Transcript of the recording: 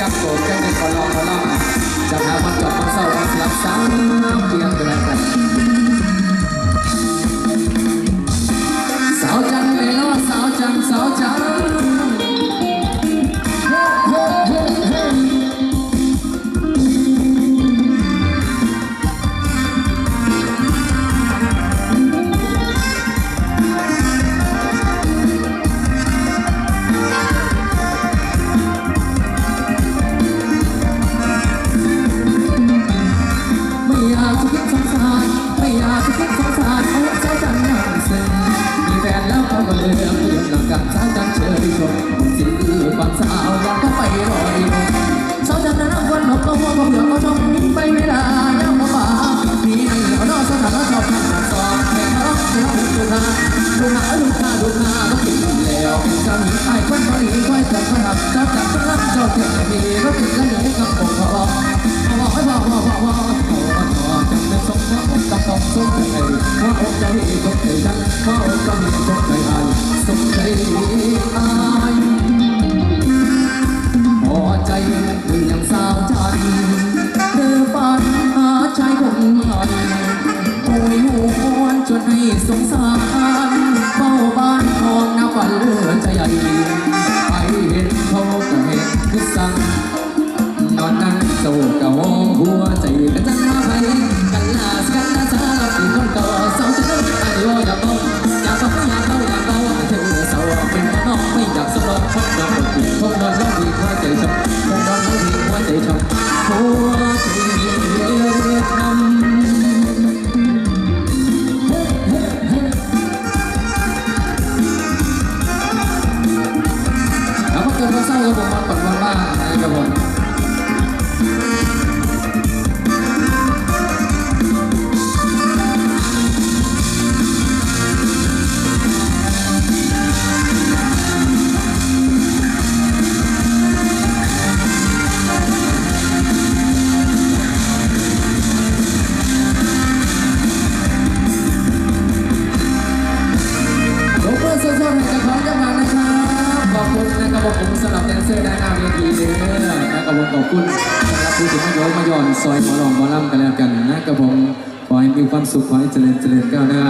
จับโกรธกันเป็นคนลอคนลองากจะคิดสงสารไม่อยากจะคิดสงสารเอาใจจังอย่างซึ้งมีแฟนแล้วเขาก็เลือกเลือกหลังกันสาจังเชยชมสิ่งอื่นบางสาวอยากก็ไปรอยลงสาวจังนั้นวันหลบก็หัวผมเหลือก็ชมไปไม่ได้ยังมามีในเหนือนอกสถานชอบทำสอบให้เขาให้เขาดูน้าดูน้าดูน้าดูหน้าก็ติดแล้วจะมีไอ้คนคนนี้คอยจับขนาดจับจับขนาดเจ้าเทียนดีก็ติดกันกับ ใจฉันว่าอกจะมีสมใจอายสมใจอายพอใจคือยังสาวจันเธอฝันหาชายคนใหม่โอยหวนจนให้สงสาร วันเศร้าก็บอกมาก่อนวันบ้านะครับ สำหรับแดนเซอร์ด้านหน้าเวทีเด้อนะกับผมขอบคุณสำหรับผู้ที่มาโยนมาย่อนซอยหมอลองหมอลำกันแล้วกันนะกับผมขอให้มีความสุขขอให้เจริญเจริญก้าวหน้า